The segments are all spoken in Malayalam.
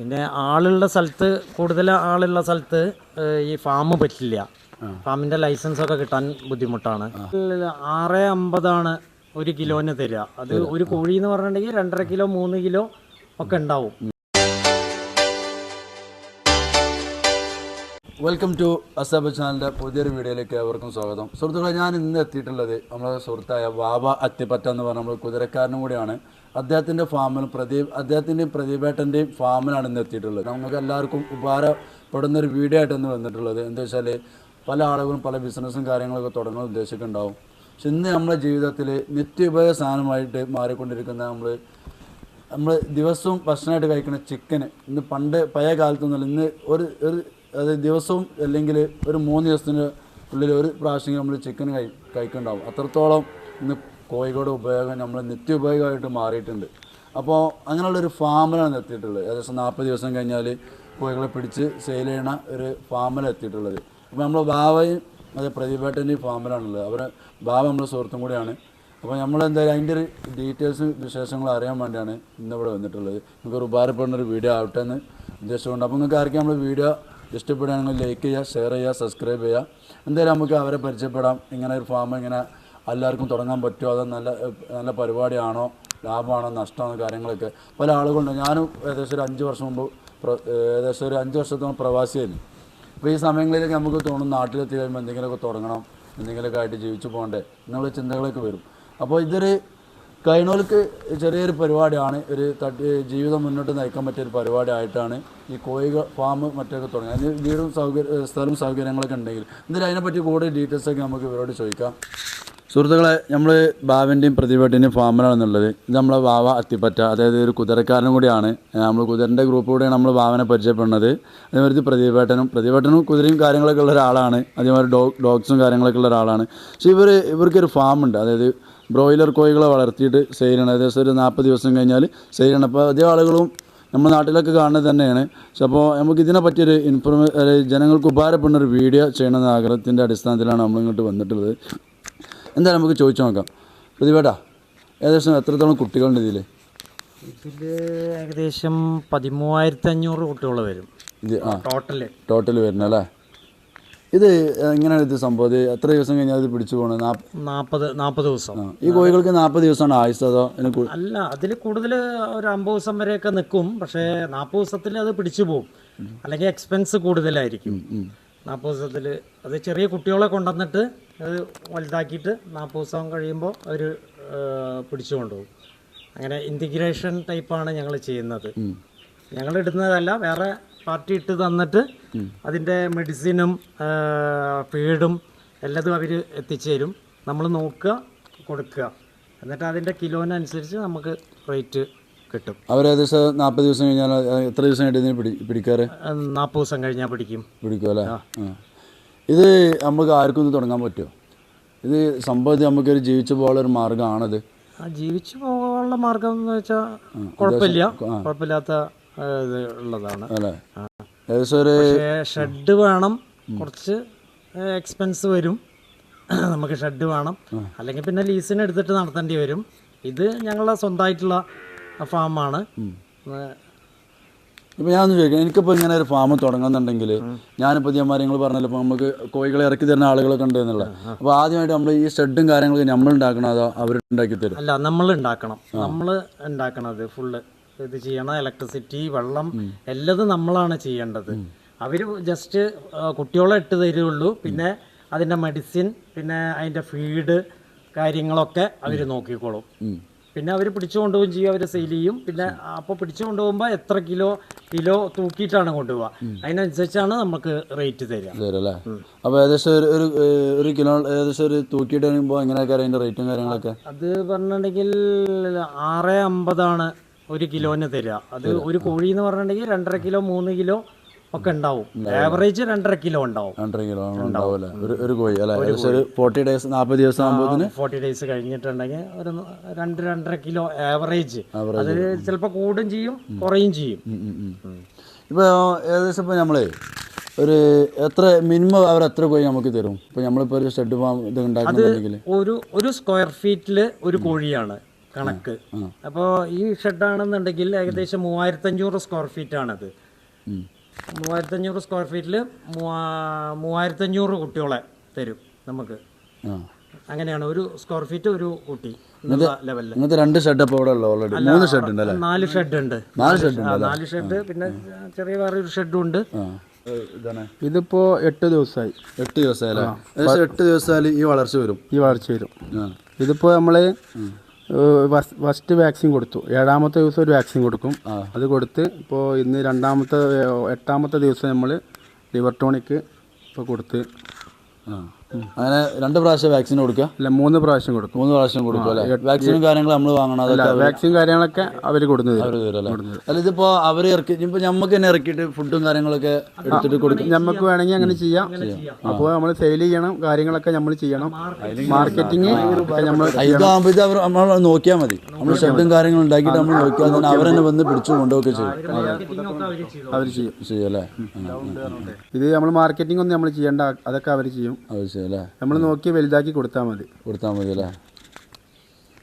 പിന്നെ ആളുള്ള സ്ഥലത്ത് കൂടുതൽ ആളുള്ള സ്ഥലത്ത് ഈ ഫാം പറ്റില്ല. ഫാമിന്റെ ലൈസൻസ് ഒക്കെ കിട്ടാൻ ബുദ്ധിമുട്ടാണ്. ആറ് അമ്പതാണ് ഒരു കിലോന് തരിക. അത് ഒരു കോഴി എന്ന് പറഞ്ഞിട്ടുണ്ടെങ്കിൽ രണ്ടര കിലോ മൂന്ന് കിലോ ഒക്കെ ഉണ്ടാവും. വെൽക്കം ടു അസാബ് ചാനലിന്റെ പുതിയൊരു വീഡിയോയിലേക്ക് ഏവർക്കും സ്വാഗതം. സുഹൃത്തുക്കളെ ഞാൻ ഇന്ന് എത്തിയിട്ടുള്ളത് നമ്മുടെ സുഹൃത്തായ വാവ അത്തിപ്പറ്റ എന്ന് പറഞ്ഞ നമ്മൾ കുതിരക്കാരനും കൂടിയാണ്. അദ്ദേഹത്തിന്റെ ഫാമിൽ പ്രദീപ് അദ്ദേഹത്തിന്റെയും പ്രദീപേട്ടന്റെയും ഫാമിലാണ് ഇന്ന് എത്തിയിട്ടുള്ളത്. നമുക്ക് എല്ലാവർക്കും ഉപകാരപ്പെടുന്ന ഒരു വീഡിയോ ആയിട്ട് ഇന്ന് വന്നിട്ടുള്ളത്. എന്താ വെച്ചാൽ പല ആളുകളും പല ബിസിനസ്സും കാര്യങ്ങളൊക്കെ തുടങ്ങാൻ ഉദ്ദേശിക്കുന്നുണ്ടാവും പക്ഷെ ഇന്ന് നമ്മുടെ ജീവിതത്തിൽ നിത്യോപയോഗ സാധനമായിട്ട് മാറിക്കൊണ്ടിരിക്കുന്ന നമ്മൾ നമ്മൾ ദിവസവും ഭക്ഷണമായിട്ട് കഴിക്കുന്ന ചിക്കന് ഇന്ന് പണ്ട് പഴയ കാലത്തൊന്നുമല്ല ഇന്ന് ഒരു ഒരു അതായത് ദിവസവും അല്ലെങ്കിൽ ഒരു മൂന്ന് ദിവസത്തിന് ഉള്ളിൽ ഒരു പ്രാവശ്യം നമ്മൾ ചിക്കൻ കഴി കഴിക്കുന്നുണ്ടാവും. അത്രത്തോളം ഇന്ന് കോഴികളുടെ ഉപയോഗം നമ്മൾ നിത്യോപയോഗമായിട്ട് മാറിയിട്ടുണ്ട്. അപ്പോൾ അങ്ങനെയുള്ളൊരു ഫാമിലാണ് എത്തിയിട്ടുള്ളത് ഏകദേശം നാൽപ്പത് ദിവസം കഴിഞ്ഞാൽ കോഴികളെ പിടിച്ച് സെയിൽ ചെയ്യണ ഒരു ഫാമിലാണ് എത്തിയിട്ടുള്ളത്. അപ്പോൾ നമ്മൾ ബാവയും അത് പ്രതിഭേട്ടന്റെയും ഫാമിലാണുള്ളത്. അവരെ ബാവ നമ്മുടെ സുഹൃത്തും കൂടിയാണ്. അപ്പോൾ നമ്മൾ എന്തായാലും അതിന്റെ ഒരു ഡീറ്റെയിൽസ് വിശേഷങ്ങൾ അറിയാൻ വേണ്ടിയാണ് ഇന്നിവിടെ വന്നിട്ടുള്ളത്. നിങ്ങൾക്ക് ഒരു ഉപകാരപ്പെടുന്ന ഒരു വീഡിയോ ആവട്ടെ എന്ന് ഉദ്ദേശമുണ്ട് അപ്പോൾ നിങ്ങൾക്ക് ആർക്കും നമ്മൾ വീഡിയോ ഇഷ്ടപ്പെടുകയാണെങ്കിൽ ലൈക്ക് ചെയ്യുക ഷെയർ ചെയ്യുക സബ്സ്ക്രൈബ് ചെയ്യുക. എന്തായാലും നമുക്ക് അവരെ പരിചയപ്പെടാം. ഇങ്ങനെ ഒരു ഫാം ഇങ്ങനെ എല്ലാവർക്കും തുടങ്ങാൻ പറ്റുമോ? അത് നല്ല നല്ല പരിപാടിയാണോ? ലാഭമാണോ? നഷ്ടമാണോ? കാര്യങ്ങളൊക്കെ. പല ആളുകളുണ്ട്. ഞാനും ഏകദേശം ഒരു അഞ്ച് വർഷം മുമ്പ് ഏകദേശം ഒരു അഞ്ച് വർഷത്തോളം പ്രവാസിയായിരുന്നു. അപ്പോൾ ഈ സമയങ്ങളിലേക്ക് നമുക്ക് തോന്നും നാട്ടിലെത്തി കഴിയുമ്പോൾ എന്തെങ്കിലുമൊക്കെ തുടങ്ങണം എന്തെങ്കിലുമൊക്കെ ആയിട്ട് ജീവിച്ചു പോകണ്ടേ എന്നുള്ള ചിന്തകളൊക്കെ വരും. അപ്പോൾ ഇതൊരു കൈനോൽക്ക് ചെറിയൊരു പരിപാടിയാണ്. ഒരു തട്ടി ജീവിതം മുന്നോട്ട് നയിക്കാൻ പറ്റിയൊരു ഒരു പരിപാടി ഈ കോഴികൾ ഫാം മറ്റൊക്കെ തുടങ്ങുക അതിന് വീടും സൗകര്യ സ്ഥലവും സൗകര്യങ്ങളൊക്കെ ഉണ്ടെങ്കിൽ. എന്തായാലും അതിനെപ്പറ്റി കൂടുതൽ ഡീറ്റെയിൽസൊക്കെ നമുക്ക് ഇവരോട് ചോദിക്കാം. സുഹൃത്തുക്കളെ നമ്മൾ ബാവന്റെയും പ്രതിഭേട്ടിന്റെയും ഫാമിലാണെന്നുള്ളത് ഇത് നമ്മളെ ബാവ അത്തിപ്പറ്റ അതായത് ഒരു കുതിരക്കാരനും കൂടിയാണ്. നമ്മൾ കുതിരന്റെ ഗ്രൂപ്പ് കൂടെയാണ് നമ്മൾ ബാവനെ പരിചയപ്പെടുന്നത്. അതേമാതിരി പ്രതിഭേട്ടനും പ്രതിഭേട്ടനും കുതിരയും കാര്യങ്ങളൊക്കെ ഉള്ള ഒരാളാണ്. അതേമാതിരി ഡോഗ് ഡോഗ്സും കാര്യങ്ങളൊക്കെ ഉള്ള ഒരാളാണ്. പക്ഷേ ഇവർ ഇവർക്കൊരു ഫാമുണ്ട്. അതായത് ബ്രോയിലർ കോഴികളെ വളർത്തിയിട്ട് സെയിൽ ചെയ്യണം ഏകദേശം ഒരു നാൽപ്പത് ദിവസം കഴിഞ്ഞാൽ സെയിൽ ചെയ്യണം. അപ്പോൾ അധികം ആളുകളും നമ്മുടെ നാട്ടിലൊക്കെ കാണുന്നത് തന്നെയാണ്. പക്ഷെ അപ്പോൾ നമുക്ക് ഇതിനെ പറ്റിയൊരു ഇൻഫർമേ ജനങ്ങൾക്ക് ഉപകാരപ്പെടുന്ന ഒരു വീഡിയോ ചെയ്യണമെന്ന ആഗ്രഹത്തിന്റെ അടിസ്ഥാനത്തിലാണ് നമ്മളിങ്ങോട്ട് വന്നിട്ടുള്ളത്. എന്തായാലും നമുക്ക് ചോദിച്ചു നോക്കാം. പ്രതിഭേട്ടാ ഏകദേശം എത്രത്തോളം കുട്ടികളുണ്ട് ഇതിൽ ഇതിൽ ഏകദേശം പതിമൂവായിരത്തി അഞ്ഞൂറ് കുട്ടികൾ വരും. ഇത് ആ. ടോട്ടൽ. ടോട്ടൽ വരുന്നത് അല്ലേ? ഇത് എങ്ങനെയാണ് ഇത് സംഭവം? എത്ര ദിവസം കഴിഞ്ഞാൽ ഇത് പിടിച്ചു പോകണത് നാൽപ്പത് നാൽപ്പത് ദിവസം. ഈ കോഴികൾക്ക് നാൽപ്പത് ദിവസമാണ് ആയുസ് അതോ അല്ല അതിൽ കൂടുതൽ ഒരു അമ്പത് ദിവസം വരെയൊക്കെ നിൽക്കും പക്ഷേ നാൽപ്പത് ദിവസത്തിൽ അത് പിടിച്ചു പോകും അല്ലെങ്കിൽ എക്സ്പെൻസ് കൂടുതലായിരിക്കും. നാൽപ്പത് ദിവസത്തിൽ അത് ചെറിയ കുട്ടികളെ കൊണ്ടുവന്നിട്ട് അത് വലുതാക്കിയിട്ട് നാൽപ്പത് ദിവസം കഴിയുമ്പോൾ അവർ പിടിച്ചു കൊണ്ടുപോകും. അങ്ങനെ ഇന്റിഗ്രേഷൻ ടൈപ്പാണ് ഞങ്ങൾ ചെയ്യുന്നത്. ഞങ്ങൾ ഇടുന്നതല്ല വേറെ പാർട്ടി ഇട്ട് തന്നിട്ട് അതിന്റെ മെഡിസിനും ഫീഡും എല്ലാതും അവർ എത്തിച്ചു തരും. നമ്മൾ നോക്കുക കൊടുക്കുക. എന്നിട്ട് അതിന്റെ കിലോനനുസരിച്ച് നമുക്ക് റേറ്റ് കിട്ടും. അവർ ഏകദേശം നാൽപ്പത് ദിവസം കഴിഞ്ഞാൽ എത്ര ദിവസം കഴിഞ്ഞാൽ പിടി പിടിക്കാറ്? നാൽപ്പത് ദിവസം കഴിഞ്ഞാൽ പിടിക്കും. പിടിക്കും അല്ലേ? ഇത് നമുക്ക് ആർക്കും ഇത് തുടങ്ങാൻ പറ്റുമോ? ഇത് സംഭവത്തിൽ നമുക്കൊരു ജീവിച്ചു പോകാനുള്ള ഒരു മാർഗമാണത്. ജീവിച്ചു പോകാനുള്ള മാർഗം എന്ന് വെച്ചാൽ കുഴപ്പമില്ല. കുഴപ്പമില്ലാത്ത ഇത് ഉള്ളതാണ്. ഏകദേശം ഒരു ഷെഡ് വേണം. കുറച്ച് എക്സ്പെൻസ് വരും. നമുക്ക് ഷെഡ് വേണം. അല്ലെങ്കിൽ പിന്നെ ലീസിന് എടുത്തിട്ട് നടത്തേണ്ടി വരും. ഇത് ഞങ്ങളുടെ സ്വന്തമായിട്ടുള്ള ഫാമാണ്. ഇപ്പം ഞാൻ ഒന്ന് ചോദിക്കാം. എനിക്കിപ്പോൾ ഇങ്ങനെ ഒരു ഫാം തുടങ്ങുന്നുണ്ടെങ്കിൽ ഞാനിപ്പോൾ ഇതേമാതിരി നിങ്ങൾ പറഞ്ഞല്ലോ ഇപ്പോൾ നമുക്ക് കോഴികളെ ഇറക്കി തരുന്ന ആളുകളൊക്കെ ഉണ്ട് എന്നുള്ള. അപ്പോൾ ആദ്യമായിട്ട് നമ്മൾ ഈ ഷെഡും കാര്യങ്ങളൊക്കെ നമ്മൾ ഉണ്ടാക്കണം അതോ അവർ ഉണ്ടാക്കി തരും? അല്ല നമ്മൾ ഉണ്ടാക്കണം. നമ്മൾ ഉണ്ടാക്കണത് ഫുള്ള് ഇത് ചെയ്യണം. ഇലക്ട്രിസിറ്റി വെള്ളം എല്ലതും നമ്മളാണ് ചെയ്യേണ്ടത്. അവർ ജസ്റ്റ് കുട്ടികളെ ഇട്ട് തരുള്ളൂ. പിന്നെ അതിന്റെ മെഡിസിൻ പിന്നെ അതിന്റെ ഫീഡ് കാര്യങ്ങളൊക്കെ അവർ നോക്കിക്കോളും. പിന്നെ അവർ പിടിച്ചു കൊണ്ടുപോകും ചെയ്യും അവർ സെയിൽ ചെയ്യും. പിന്നെ അപ്പോൾ പിടിച്ചു കൊണ്ടുപോകുമ്പോൾ എത്ര കിലോ കിലോ തൂക്കിയിട്ടാണ് കൊണ്ടുപോവുക. അതിനനുസരിച്ചാണ് നമുക്ക് റേറ്റ് തരിക. തരും അല്ലേ അപ്പോൾ ഏകദേശം ഒരു ഒരു ഒരു കിലോ ഏകദേശം ഒരു തൂക്കിയിട്ട് കഴിയുമ്പോൾ എങ്ങനെയൊക്കെ അതിന്റെ റേറ്റും കാര്യങ്ങളൊക്കെ? അത് പറഞ്ഞിട്ടുണ്ടെങ്കിൽ ആറ് അമ്പതാണ് ഒരു കിലോന് തരിക. അത് ഒരു കോഴി എന്ന് പറഞ്ഞിട്ടുണ്ടെങ്കിൽ രണ്ടര കിലോ മൂന്ന് കിലോ ഒക്കെ ഉണ്ടാവും. ആവറേജ് രണ്ടര കിലോ ഉണ്ടാവും. രണ്ടര കിലോ ഉണ്ടാവില്ല ഒരു ഒരു കോഴി അല്ലേ? ഒരു ഫോർട്ടി ഡേയ്സ് നാൽപ്പത് ദിവസം ആകുമ്പോൾ ഫോർട്ടി ഡേയ്സ് കഴിഞ്ഞിട്ടുണ്ടെങ്കിൽ ഒരു രണ്ട് രണ്ടര കിലോ ആവറേജ് അത് ചിലപ്പോൾ കൂടും ചെയ്യും കുറയും ചെയ്യും. ഇപ്പോൾ ഏകദേശം ഇപ്പോൾ നമ്മളെ ഒരു എത്ര മിനിമം അവർ എത്ര കോഴി നമുക്ക് തരും? ഇപ്പോൾ നമ്മളിപ്പോൾ ഒരു ഷെഡ് ഫാം ഇത് ഉണ്ടാക്കുന്നുണ്ടെങ്കിൽ ഒരു ഒരു സ്ക്വയർ ഫീറ്റിൽ ഒരു കോഴിയാണ് കണക്ക്. അപ്പോൾ ഈ ഷെഡാണെന്നുണ്ടെങ്കിൽ ഏകദേശം മൂവായിരത്തഞ്ഞൂറ് സ്ക്വയർ ഫീറ്റ് ആണത്. മൂവായിരത്തഞ്ഞൂറ് സ്ക്വയർ ഫീറ്റിൽ മൂവായിരത്തഞ്ഞൂറ് കുട്ടികളെ തരും നമുക്ക്. അങ്ങനെയാണ് ഒരു സ്ക്വയർ ഫീറ്റ് ഒരു കുട്ടി ഇങ്ങനത്തെ രണ്ട് ഷെഡ് അപ്പോൾ ഇവിടെ ഓൾറെഡി മൂന്ന് ഷെഡ് ഉണ്ട് അല്ലേ നാല് ഷെഡ് ഉണ്ട്. നാല് ഷെഡ് നാല് ഷെഡ് പിന്നെ ചെറിയ വേറെ ഒരു ഷെഡും ഉണ്ട് ഇതിപ്പോ എട്ട് ദിവസമായി എട്ട് ദിവസമായി എട്ട് ദിവസമായി ഈ വളർച്ച വരും. ഈ വളർച്ച വരും. ഇതിപ്പോ നമ്മൾ ഫസ്റ്റ് വാക്സിൻ കൊടുത്തു. ഏഴാമത്തെ ദിവസം ഒരു വാക്സിൻ കൊടുക്കും. അത് കൊടുത്ത് ഇപ്പോൾ ഇന്ന് രണ്ടാമത്തെ എട്ടാമത്തെ ദിവസം നമ്മൾ ലിവർ ടോണിക്ക് ഇപ്പോൾ കൊടുത്ത്. ആ. അങ്ങനെ രണ്ട് പ്രാവശ്യം വാക്സിൻ കൊടുക്കുക. അല്ല മൂന്ന് പ്രാവശ്യം കൊടുക്കും. മൂന്ന് പ്രാവശ്യം കൊടുക്കും അല്ലേ? വാക്സിനും കാര്യങ്ങളും നമ്മൾ വാങ്ങണം അതൊക്കെ വാക്സിൻ കാര്യങ്ങളൊക്കെ അവർ കൊടുക്കുന്നത് അവർ തരും അല്ലേ? അല്ല ഇതിപ്പോ അവർ ഇറക്കി ഇപ്പൊ നമുക്ക് തന്നെ ഇറക്കിയിട്ട് ഫുഡും കാര്യങ്ങളൊക്കെ എടുത്തിട്ട് കൊടുക്കും. നമുക്ക് വേണമെങ്കിൽ അങ്ങനെ ചെയ്യാം. അപ്പോൾ നമ്മൾ സെയിൽ ചെയ്യണം കാര്യങ്ങളൊക്കെ നമ്മൾ ചെയ്യണം. മാർക്കറ്റിംഗ് നമ്മൾ ഇത് അവർ നമ്മൾ നോക്കിയാൽ മതി. നമ്മൾ ഷെഡും കാര്യങ്ങളും ഉണ്ടാക്കിയിട്ട് നമ്മൾ നോക്കിയാൽ തന്നെ അവർ തന്നെ വന്ന് പിടിച്ചു കൊണ്ടുപോക്കെ ചെയ്യും. അവർ ചെയ്യും. ചെയ്യും. അല്ലേ? ഇത് നമ്മൾ മാർക്കറ്റിംഗ് ഒന്നും നമ്മൾ ചെയ്യേണ്ട അതൊക്കെ അവർ ചെയ്യും. അത് ചെയ്യും അല്ലേ? നമ്മൾ നോക്കി വലുതാക്കി കൊടുത്താൽ മതി. കൊടുത്താൽ മതി അല്ലേ?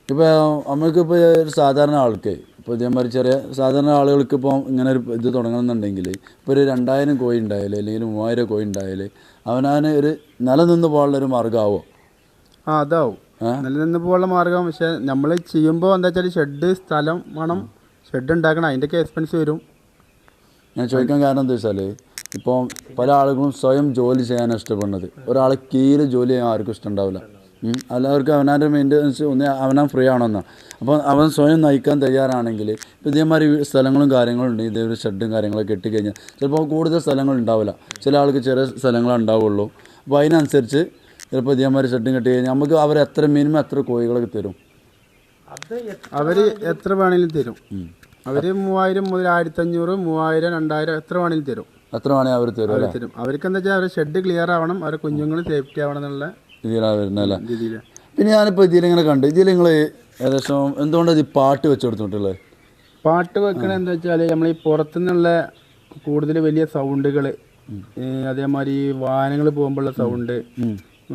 ഇപ്പോൾ നമ്മൾക്കിപ്പോൾ ഒരു സാധാരണ ആൾക്ക് ഇപ്പോൾ ഇതേമാതിരി ചെറിയ സാധാരണ ആളുകൾക്ക് ഇപ്പോൾ ഇങ്ങനെ ഒരു ഇത് തുടങ്ങണമെന്നുണ്ടെങ്കിൽ ഇപ്പോൾ ഒരു രണ്ടായിരം കോഴി ഉണ്ടായാൽ അല്ലെങ്കിൽ മൂവായിരം കോഴി ഉണ്ടായാൽ അവനവന് ഒരു നിലനിന്ന് പോകാനുള്ള ഒരു മാർഗമാവോ? ആ അതാവും? നിലനിന്ന് പോകാനുള്ള മാർഗം പക്ഷെ നമ്മൾ ചെയ്യുമ്പോൾ എന്താ വെച്ചാൽ ഷെഡ് സ്ഥലം വേണം ഷെഡ് ഉണ്ടാക്കണം. അതിന്റെയൊക്കെ എക്സ്പെൻസ് വരും. ഞാൻ ചോദിക്കാൻ കാരണം എന്താ വെച്ചാൽ ഇപ്പോൾ പല ആളുകളും സ്വയം ജോലി ചെയ്യാൻ ഇഷ്ടപ്പെടുന്നത്. ഒരാൾ കീഴിൽ ജോലി ചെയ്യാൻ ആർക്കും ഇഷ്ടമുണ്ടാവില്ല. എല്ലാവർക്കും അവനാന്റെ മെയിന്റനൻസ് ഒന്ന് അവനാൻ ഫ്രീ ആണെന്നാ അപ്പോൾ അവൻ സ്വയം നയിക്കാൻ തയ്യാറാണെങ്കിൽ ഇപ്പോൾ ഇതേമാതിരി സ്ഥലങ്ങളും കാര്യങ്ങളും ഉണ്ട്. ഇതേ ഒരു ഷെഡും കാര്യങ്ങളൊക്കെ കെട്ടിക്കഴിഞ്ഞാൽ ചിലപ്പോൾ കൂടുതൽ സ്ഥലങ്ങൾ ഉണ്ടാവില്ല. ചില ആൾക്ക് ചെറിയ സ്ഥലങ്ങളേ ഉണ്ടാവുള്ളൂ. അപ്പോൾ അതിനനുസരിച്ച് ചിലപ്പോൾ ഇതേമാതിരി ഷെഡും കെട്ടി കഴിഞ്ഞാൽ നമുക്ക് അവർ എത്ര മിനിമം എത്ര കോഴികളൊക്കെ തരും. എത്ര അവർ എത്ര വേണമെങ്കിലും തരും. അവർ മൂവായിരം മുതൽ ആയിരത്തഞ്ഞൂറ് മൂവായിരം രണ്ടായിരം എത്ര വേണമെങ്കിലും തരും. എത്ര വേണമെങ്കിൽ അവർ തരും അല്ലേ? തരും. അവർക്ക് എന്താ വെച്ചാൽ അവരെ ഷെഡ് ക്ലിയർ ആവണം അവരെ കുഞ്ഞുങ്ങൾ സേഫ്റ്റി ആവണം എന്നുള്ള രീതിയിലാണ് വരുന്നത് അല്ലേ? രീതിയിൽ പിന്നെ ഞാനിപ്പോൾ ഇതിലിങ്ങനെ കണ്ടു ഇതിൽ നിങ്ങൾ ഏകദേശം എന്തുകൊണ്ടാണ് ഈ പാട്ട് വെച്ച് കൊടുത്തിട്ടുള്ളത്? പാട്ട് വെക്കണ എന്താ വെച്ചാൽ നമ്മൾ ഈ പുറത്തുനിന്നുള്ള കൂടുതൽ വലിയ സൗണ്ടുകൾ അതേമാതിരി ഈ വാഹനങ്ങൾ പോകുമ്പോഴുള്ള സൗണ്ട്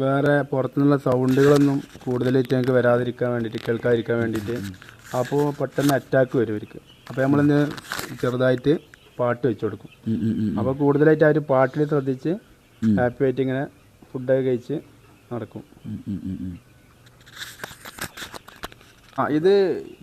വേറെ പുറത്തുനിന്നുള്ള സൗണ്ടുകളൊന്നും കൂടുതലായിട്ട് ഞങ്ങൾക്ക് വരാതിരിക്കാൻ വേണ്ടിയിട്ട് കേൾക്കാതിരിക്കാൻ വേണ്ടിയിട്ട് അപ്പോൾ പെട്ടെന്ന് അറ്റാക്ക് വരും അവർക്ക് അപ്പോൾ നമ്മളിന്ന് ചെറുതായിട്ട് പാട്ട് വെച്ച് കൊടുക്കും. അപ്പൊ. അപ്പോൾ കൂടുതലായിട്ട് അവർ പാട്ടിൽ ശ്രദ്ധിച്ച് ഹാപ്പി ആയിട്ട് ഇങ്ങനെ ഫുഡൊക്കെ കഴിച്ച് നടക്കും. ആ ഇത്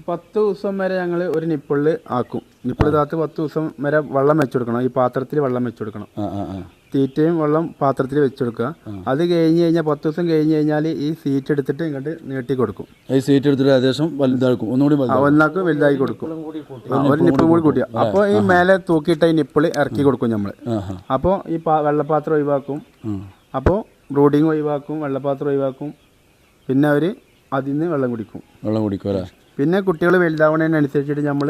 പത്ത് ദിവസം വരെ ഞങ്ങൾ ഒരു നിപ്പിളിൽ ആക്കും. നിപ്പിൾ താത്ത് പത്ത് ദിവസം വരെ വെള്ളം വെച്ചു കൊടുക്കണം. ഈ പാത്രത്തിൽ വെള്ളം വെച്ചു കൊടുക്കണം. ആ ആ ആ. തീറ്റയും വെള്ളം പാത്രത്തിൽ വെച്ച് കൊടുക്കുക അത് കഴിഞ്ഞ് കഴിഞ്ഞാൽ പത്ത് ദിവസം കഴിഞ്ഞ് കഴിഞ്ഞാൽ ഈ സീറ്റ് എടുത്തിട്ട് ഇങ്ങോട്ട് നീട്ടി കൊടുക്കും. ഈ സീറ്റ് എടുത്തിട്ട് ഏകദേശം വലുതാക്കും. ഒന്നുകൂടി ഒന്നാക്കും വലുതായി കൊടുക്കും. ഒരു നിപ്പിൾ കൂടി കൂട്ടിയ അപ്പോൾ ഈ മേലെ തൂക്കിയിട്ട് ഈ നിപ്പിൾ ഇറക്കി കൊടുക്കും നമ്മൾ അപ്പോൾ ഈ പാ വെള്ളപ്പാത്രം ഒഴിവാക്കും. അപ്പോൾ ബ്രൂഡിങ് ഒഴിവാക്കും വെള്ളപ്പാത്രം ഒഴിവാക്കും. പിന്നെ അവർ അതിൽ നിന്ന് വെള്ളം കുടിക്കും. വെള്ളം കുടിക്കും അല്ലേ? പിന്നെ കുട്ടികൾ വലുതാവണതിനനുസരിച്ചിട്ട് നമ്മൾ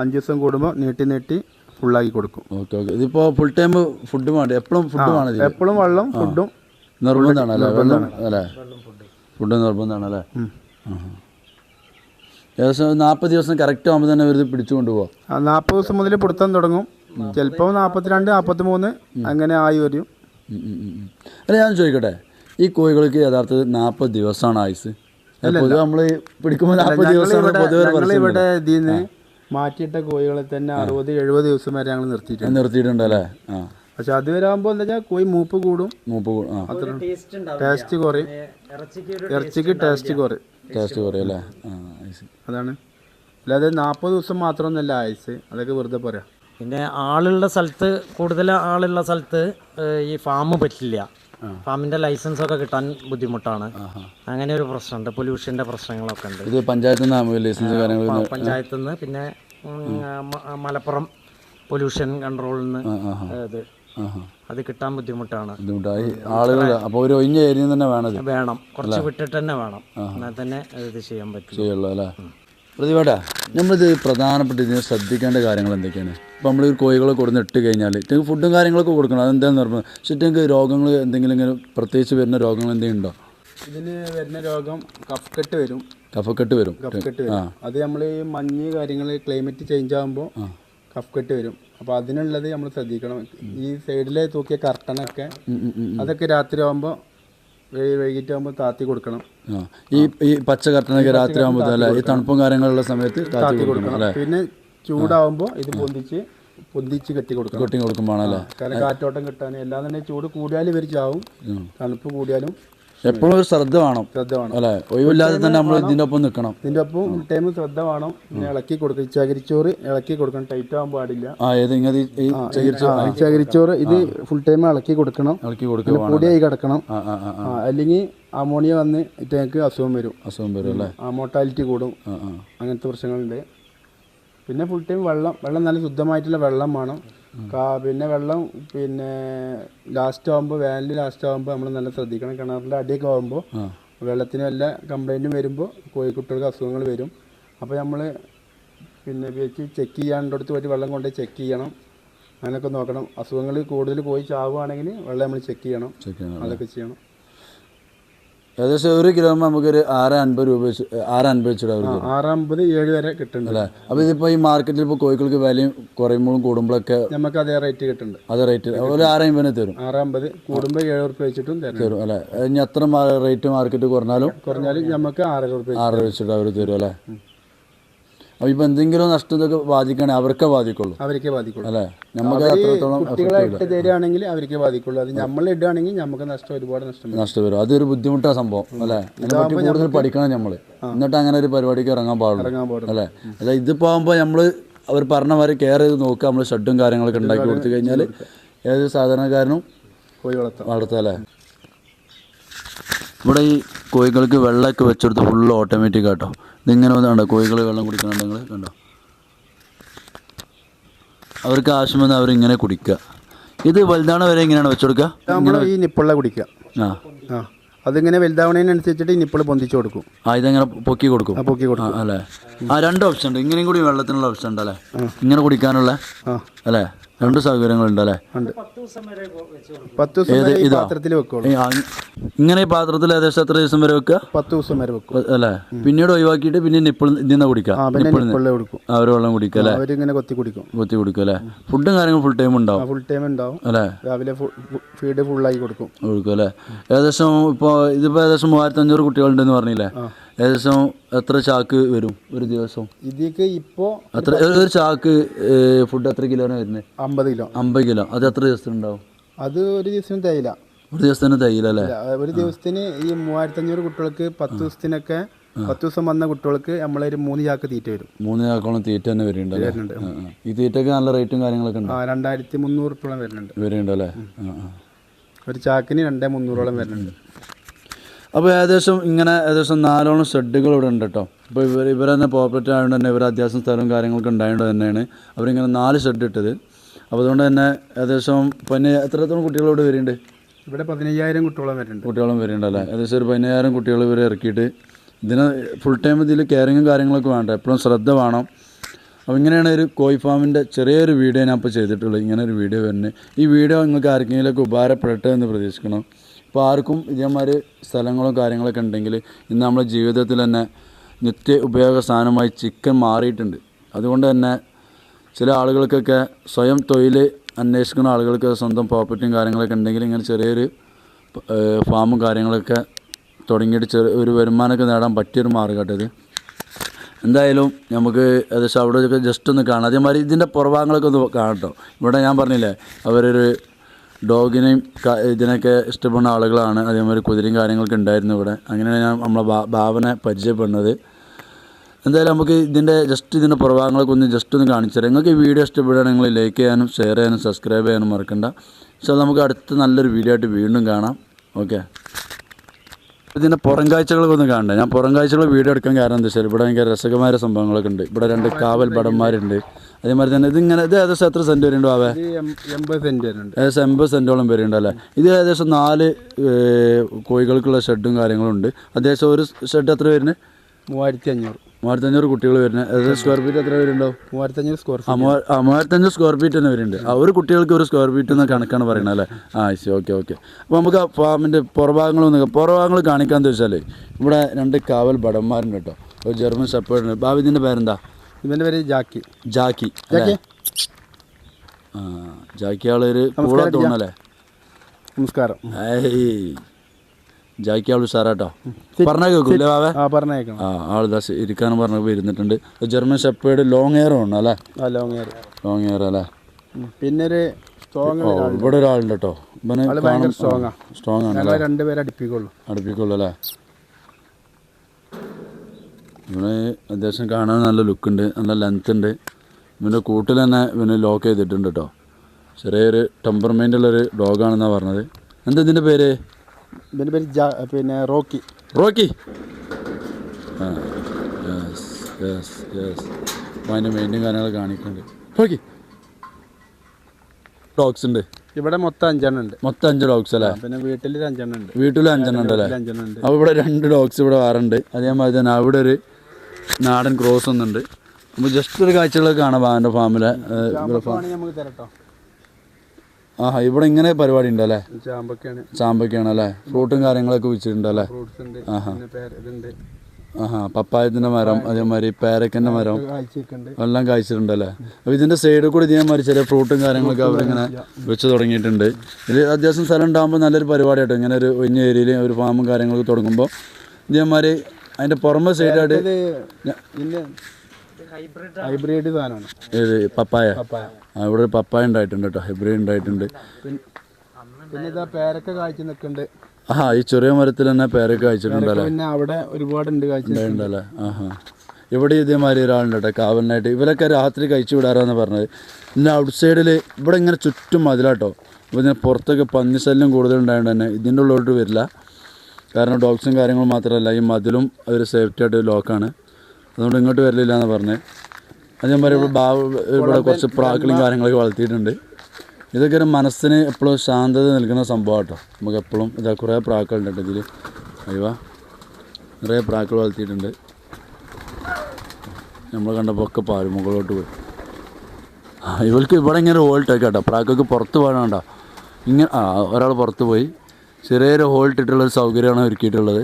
അഞ്ച് ദിവസം കൂടുമ്പോൾ നീട്ടി നീട്ടി ഫുള്ളാക്കി കൊടുക്കും. Okay okay. ഇതിപ്പോൾ ഫുൾ ടൈം ഫുഡ് വേണ്ട എപ്പോഴും ഫുഡ് വേണം എപ്പോഴും വെള്ളം ഫുഡും നിർബന്ധമാണ് അല്ലേ? വെള്ളം അല്ലേ? ഫുഡ് നിർബന്ധമാണ് അല്ലേ. ഏകദേശം നാൽപ്പത് ദിവസം കറക്റ്റ് ആകുമ്പോൾ തന്നെ അവർ പിടിച്ചു കൊണ്ടുപോകാം നാൽപ്പത് ദിവസം മുതൽ പിടുത്തം തുടങ്ങും. ചിലപ്പോൾ നാൽപ്പത്തിരണ്ട് നാൽപ്പത്തി മൂന്ന് അങ്ങനെ ആയി വരും. അല്ല ഞാൻ ചോദിക്കട്ടെ ഈ കോഴികൾക്ക് യഥാർത്ഥത്തിൽ നാൽപ്പത് ദിവസമാണ് ആയുസ്? നമ്മൾ പിടിക്കുമ്പോൾ നാൽപ്പത് ദിവസം പൊതുവെ ഇവിടെ ഇതിൽ നിന്ന് മാറ്റിയിട്ട കോഴികളെ തന്നെ അറുപത് എഴുപത് ദിവസം വരെ ഞങ്ങൾ നിർത്തിയിട്ടുണ്ട്. നിർത്തിയിട്ടുണ്ട് അല്ലേ ആ. പക്ഷെ അതുവരെ ആകുമ്പോൾ എന്താ വെച്ചാൽ കോഴി മൂപ്പ് കൂടും. മൂപ്പ് കൂടും ടേസ്റ്റ് ടേസ്റ്റ് കുറയും. ഇറച്ചിക്ക് ടേസ്റ്റ് കുറയും. ടേസ്റ്റ് കുറയും അല്ലേ. അതാണ്. അല്ലാതെ നാൽപ്പത് ദിവസം മാത്രമൊന്നുമല്ല ആയുസ്. അതൊക്കെ വെറുതെ പറയാം. പിന്നെ ആളുള്ള സ്ഥലത്ത് കൂടുതൽ ആളുള്ള സ്ഥലത്ത് ഈ ഫാം പറ്റില്ല. ഫാമിന്റെ ലൈസൻസ് ഒക്കെ കിട്ടാൻ ബുദ്ധിമുട്ടാണ്. അങ്ങനെ ഒരു പ്രശ്നമുണ്ട്. പൊല്യൂഷന്റെ പ്രശ്നങ്ങളൊക്കെ ഉണ്ട്. ഇത് പഞ്ചായത്തിൽ നിന്നാകുമ്പോൾ ലൈസൻസ് കാര്യങ്ങൾ പ- പഞ്ചായത്തിൽ നിന്ന് പിന്നെ മലപ്പുറം പൊല്യൂഷൻ കൺട്രോളിൽ നിന്ന് ഇത് അത് കിട്ടാൻ ബുദ്ധിമുട്ടാണ്. ബുദ്ധിമുട്ടായി. ആളുകൾ അപ്പോൾ ഒരു ഒഴിഞ്ഞ ഏരിയ തന്നെ വേണത് വേണം. കുറച്ച് വിട്ടിട്ട് തന്നെ വേണം. എന്നാൽ തന്നെ ഇത് ചെയ്യാൻ പറ്റും ചെയ്യുള്ളൂ അല്ലേ? പ്രതിഭേട്ടാ നമ്മളിത് പ്രധാനപ്പെട്ട ഇതിനെ ശ്രദ്ധിക്കേണ്ട കാര്യങ്ങൾ എന്തൊക്കെയാണ്? ഇപ്പോൾ നമ്മൾ കോഴികളെ കൊടുന്ന് ഇട്ട് കഴിഞ്ഞാൽ ഇറ്റങ്ങൾക്ക് ഫുഡും കാര്യങ്ങളൊക്കെ കൊടുക്കണം അതെന്താണെന്ന് പറഞ്ഞു പക്ഷേ ഇറ്റങ്ങൾക്ക് രോഗങ്ങൾ എന്തെങ്കിലും ഇങ്ങനെ പ്രത്യേകിച്ച് വരുന്ന രോഗങ്ങൾ എന്തെങ്കിലും ഉണ്ടോ? ഇതിന് വരുന്ന രോഗം കഫക്കെട്ട് വരും. കഫക്കെട്ട് വരും. കഫക്കെട്ട് വരും. അത് നമ്മൾ ഈ മഞ്ഞ് കാര്യങ്ങൾ ക്ലൈമറ്റ് ചേഞ്ച് ആകുമ്പോൾ കഫക്കെട്ട് വരും. അപ്പോൾ അതിനുള്ളത് നമ്മൾ ശ്രദ്ധിക്കണം. ഈ സൈഡിലെ തൂക്കിയ കർട്ടനൊക്കെ. അതൊക്കെ രാത്രി ആകുമ്പോൾ വൈകിട്ട് ആകുമ്പോൾ താത്തി കൊടുക്കണം. ഈ ഈ പച്ച കർട്ടനൊക്കെ രാത്രി ആകുമ്പോൾ അല്ലേ? ഈ തണുപ്പും കാര്യങ്ങളുള്ള സമയത്ത് താത്തി കൊടുക്കണം അല്ലേ? പിന്നെ ചൂടാവുമ്പോൾ ഇത് പൊന്തിച്ച് പൊന്തിച്ച് കെട്ടി കൊടുക്കും കെട്ടി കൊടുക്കുമ്പോൾ അല്ലേ? കാരണം കാറ്റോട്ടം കിട്ടാൻ എല്ലാം തന്നെ ചൂട് കൂടിയാലും ഇവർ ചാവും. തണുപ്പ് കൂടിയാലും എപ്പോഴും ഒരു ശ്രദ്ധ വേണം. ശ്രദ്ധ വേണം. അല്ലേ? ഒഴിവില്ലാതെ തന്നെ നമ്മൾ ഇതിന്റെ ഒപ്പം നിൽക്കണം ഇതിന്റെ ഒപ്പം ഫുൾ ടൈം ശ്രദ്ധ വേണം. പിന്നെ ഇളക്കി കൊടുക്കണം. ചകിരിച്ചോറ് ഇളക്കി കൊടുക്കണം. ടൈറ്റ് ആവാൻ പാടില്ല. ആ ഏത് ഇങ്ങനെ ഈ ചകിരിച്ച് ചകിരിച്ചോറ് ഇത് ഫുൾ ടൈം ഇളക്കി കൊടുക്കണം. ഇളക്കി കൊടുക്കണം. പൊടിയായി കിടക്കണം അല്ലെങ്കിൽ അമോണിയ വന്ന് ഇറ്റേക്ക് അസുഖം വരും. അസുഖം വരും അല്ലേ? ആ മോർട്ടാലിറ്റി കൂടും. അങ്ങനത്തെ പ്രശ്നങ്ങളുണ്ട്. പിന്നെ ഫുൾ ടൈം വെള്ളം. വെള്ളം നല്ല ശുദ്ധമായിട്ടുള്ള വെള്ളം വേണം. പിന്നെ വെള്ളം പിന്നെ ലാസ്റ്റ് ആകുമ്പോൾ വേനൽ ലാസ്റ്റ് ആകുമ്പോൾ നമ്മൾ നല്ല ശ്രദ്ധിക്കണം. കിണറിന്റെ അടിയൊക്കെ ആകുമ്പോൾ വെള്ളത്തിന് വല്ല കംപ്ലൈന്റും വരുമ്പോൾ കോഴിക്കുട്ടികൾക്ക് അസുഖങ്ങൾ വരും. അപ്പോൾ നമ്മൾ പിന്നെ വെച്ച് ചെക്ക് ചെയ്യാണ്ടടുത്ത് പോയിട്ട് വെള്ളം കൊണ്ട് ചെക്ക് ചെയ്യണം. അങ്ങനെയൊക്കെ നോക്കണം. അസുഖങ്ങൾ കൂടുതൽ പോയി ചാവുകയാണെങ്കിൽ വെള്ളം നമ്മൾ ചെക്ക് ചെയ്യണം. അതൊക്കെ ചെയ്യണം. ഏകദേശം ഒരു കിലോ നമുക്കൊരു ആറ് അൻപത് രൂപ വെച്ച് ആറ് അൻപത് വെച്ചിട്ട് അവർ ആറ് അമ്പത് ഏഴ് വരെ കിട്ടുന്നുണ്ട്. അല്ലേ? അപ്പോൾ ഇതിപ്പോ ഈ മാർക്കറ്റിൽ ഇപ്പോൾ കോഴികൾക്ക് വിലയും കുറയുമ്പോഴും കൂടുമ്പോഴൊക്കെ നമുക്ക് അതേ റേറ്റ് കിട്ടുന്നുണ്ട്. അതേ റേറ്റ് ഒരു ആറ് അമ്പതിന് തരും. ആറ് അമ്പത് കൂടുമ്പോൾ ഏഴ് ഉറുപ്പ്യ വെച്ചിട്ടും തരണം തരും അല്ലേ? ഇനി എത്ര റേറ്റ് മാർക്കറ്റ് കുറഞ്ഞാലും കുറഞ്ഞാൽ നമുക്ക് ആറര ഉറുപ്പ്യ ആറ് വെച്ചിട്ട് അവർ തരും അല്ലേ? അപ്പോൾ ഇപ്പോൾ എന്തെങ്കിലും നഷ്ടം ഇതൊക്കെ ബാധിക്കുകയാണെങ്കിൽ അവർക്കേ ബാധിക്കുള്ളൂ. അവർക്ക് ബാധിക്കുള്ളൂ. അല്ലേ? നമുക്ക് അത്രത്തോളം കുട്ടികളെ ഇട്ട് തരികയാണെങ്കിൽ അവർക്ക് ബാധിക്കുള്ളൂ. അത് നമ്മൾ ഇടുകയാണെങ്കിൽ നമുക്ക് നഷ്ടം ഒരുപാട് നഷ്ടം വരും. നഷ്ടം വരും. അതൊരു ബുദ്ധിമുട്ടാണ് സംഭവം അല്ലേ? അതിനെപ്പറ്റി കൂടുതൽ പഠിക്കണം നമ്മൾ എന്നിട്ട് അങ്ങനെ ഒരു പരിപാടിക്ക് ഇറങ്ങാൻ പാടുള്ളൂ അല്ലെ? അല്ലേ അല്ല ഇതിപ്പോൾ ആകുമ്പോൾ നമ്മൾ അവർ പറഞ്ഞ മാതിരി കെയർ ചെയ്ത് നോക്കുക. നമ്മൾ ഷെഡും കാര്യങ്ങളൊക്കെ ഉണ്ടാക്കി കൊടുത്തു കഴിഞ്ഞാൽ ഏതൊരു സാധാരണക്കാരനും കോഴി വളർത്താം വളർത്താല്ലേ ഇവിടെ ഈ കോഴികൾക്ക് വെള്ളമൊക്കെ വെച്ചെടുത്ത് ഫുള്ള് ഓട്ടോമാറ്റിക് ആട്ടോ. ഇതിങ്ങനെ കണ്ടോ? കോഴികൾ വെള്ളം കുടിക്കണം നിങ്ങൾ കണ്ടോ? അവർക്ക് ആവശ്യമെന്ന് അവരിങ്ങനെ കുടിക്കുക. ഇത് വലുതാണ് വരെ ഇങ്ങനെയാണ് വെച്ചുകൊടുക്കുക നമ്മൾ ഈ നിപ്പിള്ള കുടിക്കുക. ആ. ആ. അതിങ്ങനെ വലുതാവണതിനനുസരിച്ചിട്ട് ഈ നിപ്പിൾ പൊന്തിച്ചു കൊടുക്കും. ആ ഇതങ്ങനെ പൊക്കി കൊടുക്കും. ആ പൊക്കി കൊടുക്കും. അല്ലേ? ആ രണ്ട് ഓപ്ഷൻ ഉണ്ട്. ഇങ്ങനെയും കൂടി വെള്ളത്തിനുള്ള ഓപ്ഷൻ ഉണ്ട് അല്ലേ? ഇങ്ങനെ കുടിക്കാനുള്ള ആ. അല്ലേ? രണ്ട് സൗകര്യങ്ങളുണ്ട് അല്ലേ ഉണ്ട്. പത്ത് ദിവസം വരെ വെച്ച് കൊടുക്കും ദിവസം വരെ പാത്രത്തിൽ വെക്കുള്ളൂ ഇങ്ങനെ ഈ പാത്രത്തിൽ ഏകദേശം എത്ര ദിവസം വരെ വെക്കുക? പത്ത് ദിവസം വരെ വെക്കും. അല്ലേ? പിന്നീട് ഒഴിവാക്കിയിട്ട് പിന്നെ നിപ്പിൾ നിന്ന് കുടിക്കാം. അവർ വെള്ളം കുടിക്കുക അല്ലേ? അവരിങ്ങനെ കൊത്തി കുടിക്കും. കൊത്തി കുടിക്കും അല്ലേ? ഫുഡും കാര്യങ്ങളും ഫുൾ ടൈം ഉണ്ടാവും. ഫുൾ ടൈം ഉണ്ടാവും. അല്ലേ? രാവിലെ ഫീഡ് ഫുൾ ആയി കൊടുക്കും. കൊടുക്കും അല്ലേ? ഏകദേശം ഇപ്പോൾ ഇതിപ്പോൾ ഏകദേശം മൂവായിരത്തി അഞ്ഞൂറ് കുട്ടികളുണ്ടെന്ന് പറഞ്ഞില്ലേ? ഏകദേശം എത്ര ചാക്ക് വരും ഒരു ദിവസം? ഇതിക്ക് ഇപ്പോ എത്ര ഒരു ചാക്ക് ഫുഡ് എത്ര കിലോനാണ് വരുന്നത് അമ്പത് കിലോ. അമ്പത് കിലോ. അത് എത്ര ദിവസത്തിന് ഉണ്ടാവും അത് ഒരു ദിവസം തേയില. ഒരു ദിവസത്തിന് തേയില അല്ലേ? ഒരു ദിവസത്തിന് ഈ മൂവായിരത്തി അഞ്ഞൂറ് കുട്ടികൾക്ക് പത്ത് ദിവസത്തിനൊക്കെ പത്ത് ദിവസം വന്ന കുട്ടികൾക്ക് നമ്മളൊരു മൂന്ന് ചാക്ക് തീറ്റ വരും. മൂന്ന് ചാക്കോളം തീറ്റ തന്നെ വരുന്നുണ്ട്. ഈ തീറ്റയ്ക്ക് നല്ല റേറ്റും കാര്യങ്ങളൊക്കെ ഉണ്ട്? രണ്ടായിരത്തി മുന്നൂറ് വരുന്നുണ്ട്. വരുന്നുണ്ട് അല്ലേ? ഒരു ചാക്കിന് രണ്ടേ മുന്നൂറോളം വരുന്നുണ്ട്. അപ്പോൾ ഏകദേശം ഇങ്ങനെ ഏകദേശം നാലോളം ഷെഡുകൾ ഇവിടെ ഉണ്ട് കേട്ടോ അപ്പോൾ ഇവർ ഇവർ തന്നെ പോപ്പറേറ്റ് ആയതുകൊണ്ട് തന്നെ ഇവർ അത്യാവശ്യം സ്ഥലവും കാര്യങ്ങളൊക്കെ ഉണ്ടായതുകൊണ്ട് തന്നെയാണ് അവരിങ്ങനെ നാല് ഷെഡ് ഇട്ടത്. അപ്പോൾ അതുകൊണ്ട് തന്നെ ഏകദേശം പിന്നെ എത്രത്തോളം കുട്ടികൾ ഇവിടെ വരുന്നുണ്ട് ഇവിടെ പതിനയ്യായിരം കുട്ടികളും വരുന്നുണ്ട് കുട്ടികളും വരുന്നുണ്ട് അല്ലേ? ഏകദേശം ഒരു പതിനയ്യായിരം കുട്ടികൾ ഇവർ ഇറക്കിയിട്ട് ഇതിന് ഫുൾ ടൈം ഇതിൽ കെയറിങ്ങും കാര്യങ്ങളൊക്കെ വേണ്ട? എപ്പോഴും ശ്രദ്ധ വേണം. അപ്പോൾ ഇങ്ങനെയാണ് ഒരു കോയി ഫാമിന്റെ ചെറിയൊരു വീഡിയോ ഞാൻ ഇപ്പോൾ ചെയ്തിട്ടുള്ളത്. ഇങ്ങനെ ഒരു വീഡിയോ വരുന്നത് ഈ വീഡിയോ നിങ്ങൾക്ക് ആർക്കെങ്കിലുമൊക്കെ ഉപകാരപ്പെടട്ടെ എന്ന് പ്രതീക്ഷിക്കണം. ഇപ്പോൾ ആർക്കും ഇതേമാതിരി സ്ഥലങ്ങളും കാര്യങ്ങളൊക്കെ ഉണ്ടെങ്കിൽ ഇന്ന് നമ്മുടെ ജീവിതത്തിൽ തന്നെ നിത്യ ഉപയോഗ സാധനമായി ചിക്കൻ മാറിയിട്ടുണ്ട്. അതുകൊണ്ട് തന്നെ ചില ആളുകൾക്കൊക്കെ സ്വയം തൊഴിൽ അന്വേഷിക്കുന്ന ആളുകൾക്ക് സ്വന്തം പ്രോപ്പർട്ടിയും കാര്യങ്ങളൊക്കെ ഉണ്ടെങ്കിൽ ഇങ്ങനെ ചെറിയൊരു ഫാമും കാര്യങ്ങളൊക്കെ തുടങ്ങിയിട്ട് ചെറിയ ഒരു വരുമാനമൊക്കെ നേടാൻ പറ്റിയൊരു മാർഗമാട്ടോ എന്തായാലും നമുക്ക് ഏകദേശം അവിടെയൊക്കെ ജസ്റ്റ് ഒന്ന് കാണാം. അതേമാതിരി ഇതിന്റെ പുറഭാഗങ്ങളൊക്കെ ഒന്ന് കാണട്ടോ. ഇവിടെ ഞാൻ പറഞ്ഞില്ലേ അവരൊരു ഡോഗിനെയും ഇതിനൊക്കെ ഇഷ്ടപ്പെടുന്ന ആളുകളാണ്. അതേമാതിരി കുതിരയും കാര്യങ്ങളൊക്കെ ഉണ്ടായിരുന്നു ഇവിടെ. അങ്ങനെയാണ് ഞാൻ നമ്മളെ ഭാവനെ പരിചയപ്പെടുന്നത്. എന്തായാലും നമുക്ക് ഇതിന്റെ ജസ്റ്റ് ഇതിന്റെ പുറഭാഗങ്ങളൊക്കെ ഒന്ന് ജസ്റ്റ് ഒന്ന് കാണിച്ചു തരാം. നിങ്ങൾക്ക് ഈ വീഡിയോ ഇഷ്ടപ്പെടുകയാണെങ്കിൽ ലൈക്ക് ചെയ്യാനും ഷെയർ ചെയ്യാനും സബ്സ്ക്രൈബ് ചെയ്യാനും മറക്കണ്ട. പക്ഷേ നമുക്ക് അടുത്ത നല്ലൊരു വീഡിയോ ആയിട്ട് വീണ്ടും കാണാം. ഓക്കെ ഇതിന്റെ പുറം കാഴ്ചകളൊക്കെ ഒന്ന് കാണണ്ടേ? ഞാൻ പുറം കാഴ്ചകൾ വീഡിയോ എടുക്കാൻ കാരണം എന്താ വെച്ചാൽ ഇവിടെ ഭയങ്കര രസകമായ സംഭവങ്ങളൊക്കെ ഉണ്ട്. ഇവിടെ രണ്ട് കാവൽ ഭടന്മാരുണ്ട്. അതേമാതിരി തന്നെ ഇതിങ്ങനെ ഇത് ഏകദേശം എത്ര സെന്റ് വരുന്നുണ്ടോ ആവേ എം- എൺപത് സെന്റ് വരുന്നുണ്ട് ഏകദേശം എൺപത് സെന്റോളം വരുന്നുണ്ട് അല്ലേ? ഇത് ഏകദേശം നാല് കോഴികൾക്കുള്ള ഷെഡും കാര്യങ്ങളും ഉണ്ട്. അത്യാവശ്യം ഒരു ഷെഡ് എത്ര വരുന്നത് മൂവായിരത്തി അഞ്ഞൂറ്. മൂവായിരത്തഞ്ഞൂറ് കുട്ടികൾ വരുന്നത് ഏകദേശം സ്ക്വയർ ഫീറ്റ് എത്ര വരുന്നുണ്ടാവും മൂവായിരത്തഞ്ഞൂറ് സ്ക്വയർ ഫീറ്റ് ആ മൂവായിരത്തഞ്ഞൂറ് സ്ക്വയർ ഫീറ്റ് തന്നെ വരുന്നുണ്ട്. ആ ഒരു കുട്ടികൾക്ക് ഒരു സ്ക്വയർ ഫീറ്റ് എന്ന കണക്കാണ് പറയുന്നത് അല്ലേ? ആ ശരി ഓക്കെ ഓക്കെ അപ്പോൾ നമുക്ക് ആ ഫാമിന്റെ പുറഭാഗങ്ങളൊന്ന് പുറഭാഗങ്ങൾ കാണിക്കാമെന്ന് വെച്ചാൽ ഇവിടെ രണ്ട് കാവൽ ഭടന്മാരുണ്ട് കേട്ടോ. ഒരു ജർമ്മൻ സപ്പോർട്ട് ഭാവി ഇതിന്റെ പേരെന്താ? ഇവന്റെ പേര് ജാക്കി. ജാക്കി ജാക്കി? ആളൊരു കൂടെ തോന്നല്ലേ നമസ്കാരം. ഏയ്. ജാക്കി സാറാട്ടോ പറഞ്ഞാൽ കേൾക്കൂല്ലേ വാവേ ആ ഇരിക്കാനും പറഞ്ഞപ്പോൾ ഇരുന്നിട്ടുണ്ട് ജർമ്മൻ ഷെപ്പേഡ് ലോങ് എയർ ഉണ്ട് അല്ലേ ആ ലോങ് എയർ ലോങ് എയർ അല്ലേ? പിന്നെ ഒരു ഇവിടെ ഒരാളുണ്ട്. കേട്ടോ ഇവന്. സ്ട്രോങ് ആണ് രണ്ടുപേരെ അടുപ്പിക്കുള്ളൂ. അടുപ്പിക്കുള്ളൂ അല്ലേ? ഇവന് അത്യാവശ്യം കാണാൻ നല്ല ലുക്ക് ഉണ്ട് നല്ല ലെങ്ത് ഉണ്ട്. ഇവന്റെ കൂട്ടിൽ തന്നെ ഇവന് ലോക്ക് ചെയ്തിട്ടുണ്ട് കേട്ടോ ചെറിയൊരു ടെമ്പർമെന്റ് ഉള്ളൊരു ഡോഗാണെന്നാണ് പറഞ്ഞത്. എന്താ ഇതിന്റെ പേര്? പേര് പിന്നെ റോക്കി. റോക്കി. ആ യെസ് യെസ് യെസ് അപ്പോൾ അതിന്റെ മെയിന്റെയും കാര്യങ്ങൾ കാണിക്കുന്നുണ്ട് റോക്കി. ഡോഗ്സ് ഉണ്ട്. ഇവിടെ മൊത്തം അഞ്ചെണ്ണം ഉണ്ട്. മൊത്തം അഞ്ച് ഡോഗ്സ് അല്ലേ? പിന്നെ വീട്ടിൽ അഞ്ചെണ്ണം ഉണ്ട്. വീട്ടിലും അഞ്ചെണ്ണം ഉണ്ട് അല്ലേ? വീട്ടിൽ അപ്പോൾ ഇവിടെ രണ്ട് ഡോഗ്സ് ഇവിടെ വേറുണ്ട് അതേമാതിരി തന്നെ അവിടെ ഒരു നാടൻ ക്രോസ് ഒന്നുണ്ട്. അപ്പോൾ ജസ്റ്റ് ഒരു കാഴ്ചകളൊക്കെ കാണാം അവന്റെ ഫാമിലെ ഇവിടെ ഫാം നമുക്ക് തരട്ടോ ആ ഇവിടെ ഇങ്ങനെ പരിപാടി ഉണ്ടല്ലേ? ചാമ്പൊക്കെയാണ് ചാമ്പക്കാണ്. അല്ലേ? ഫ്രൂട്ടും കാര്യങ്ങളൊക്കെ വെച്ചിട്ടുണ്ട് അല്ലേ? ഫ്രൂട്ട്സ് ഉണ്ട് പിന്നെ പേര് ഇതുണ്ട്. ആഹാ പപ്പായത്തിന്റെ മരം അതേമാതിരി പേരക്കന്റെ മരം. എല്ലാം കായ്ച്ചിട്ടുണ്ടല്ലേ അപ്പോൾ ഇതിന്റെ സൈഡിൽ കൂടി ഇതേമാതിരി ചെറിയ ഫ്രൂട്ടും കാര്യങ്ങളൊക്കെ അവരിങ്ങനെ വെച്ച് തുടങ്ങിയിട്ടുണ്ട്. ഇതിൽ അത്യാവശ്യം സ്ഥലം ഉണ്ടാകുമ്പോൾ നല്ലൊരു പരിപാടിയായിട്ട് ഇങ്ങനെ ഒരു ഒഞ്ഞ ഏരിയയിൽ ഒരു ഫാമും കാര്യങ്ങളൊക്കെ തുടങ്ങുമ്പോൾ ഇതേമാതിരി അതിന്റെ പുറമെ സൈഡായിട്ട് ഹൈബ്രിഡ് സാധനമാണ്. ഏത്? പപ്പായ? പപ്പായ. ഇവിടെ ഒരു പപ്പായ ഉണ്ടായിട്ടുണ്ട് കേട്ടോ ഹൈബ്രിഡ് ഉണ്ടായിട്ടുണ്ട്. പിന്നെ ഇതാ പേരക്ക കാഴ്ച നിൽക്കുന്നുണ്ട് ആ ഈ ചെറിയ മരത്തിൽ തന്നെ പേരക്ക കായ്ച്ചിട്ടുണ്ടല്ലേ? പിന്നെ അവിടെ ഒരുപാടുണ്ട് കാഴ്ച ഉണ്ടല്ലേ ആഹാ. ഇവിടെ ഇതേമാതിരി ഒരാളുണ്ട് കേട്ടോ കാവലിനായിട്ട്. ഇവരൊക്കെ രാത്രി കഴിച്ചു വിടാറാന്ന് പറഞ്ഞത്. പിന്നെ ഔട്ട് സൈഡിൽ ഇവിടെ ഇങ്ങനെ ചുറ്റും മതിലാട്ടോ. അപ്പോൾ ഇതിന് പുറത്തൊക്കെ പന്നി ശല്യം കൂടുതലുണ്ടായതുകൊണ്ട് തന്നെ ഇതിന്റെ ഉള്ളിലോട്ട് വരില്ല. കാരണം ഡോഗ്സും കാര്യങ്ങളും മാത്രമല്ല ഈ മതിലും ഒരു സേഫ്റ്റി ആയിട്ട് ലോക്കാണ്. അതുകൊണ്ട് ഇങ്ങോട്ട് വരലില്ല എന്ന് പറഞ്ഞത് അത് ഞാൻ പറയുമ്പോൾ ബാവ് ഇവിടെ കുറച്ച് പ്രാക്കളും കാര്യങ്ങളൊക്കെ വളർത്തിയിട്ടുണ്ട്. ഇതൊക്കെ ഒരു മനസ്സിന് എപ്പോഴും ശാന്തത നൽകുന്ന സംഭവം കേട്ടോ നമുക്ക് എപ്പോഴും ഇതാ കുറേ പ്രാക്കളുണ്ട് കേട്ടോ ഇതിൽ അയ്യോ. നിറയെ പ്രാക്കൾ വളർത്തിയിട്ടുണ്ട്. നമ്മൾ കണ്ടപ്പോൾ ഒക്കെ പാരും മുകളിലോട്ട് പോയി. ആ ഇവൾക്ക് ഇവിടെ ഇങ്ങനെ ഹോൾട്ടൊക്കെ കേട്ടോ പ്രാക്കൊക്കെ പുറത്ത് പോകണോ ഇങ്ങനെ ആ ഒരാൾ പുറത്ത് പോയി. ചെറിയൊരു ഹോൾട്ടിട്ടുള്ളൊരു സൗകര്യമാണ് ഒരുക്കിയിട്ടുള്ളത്.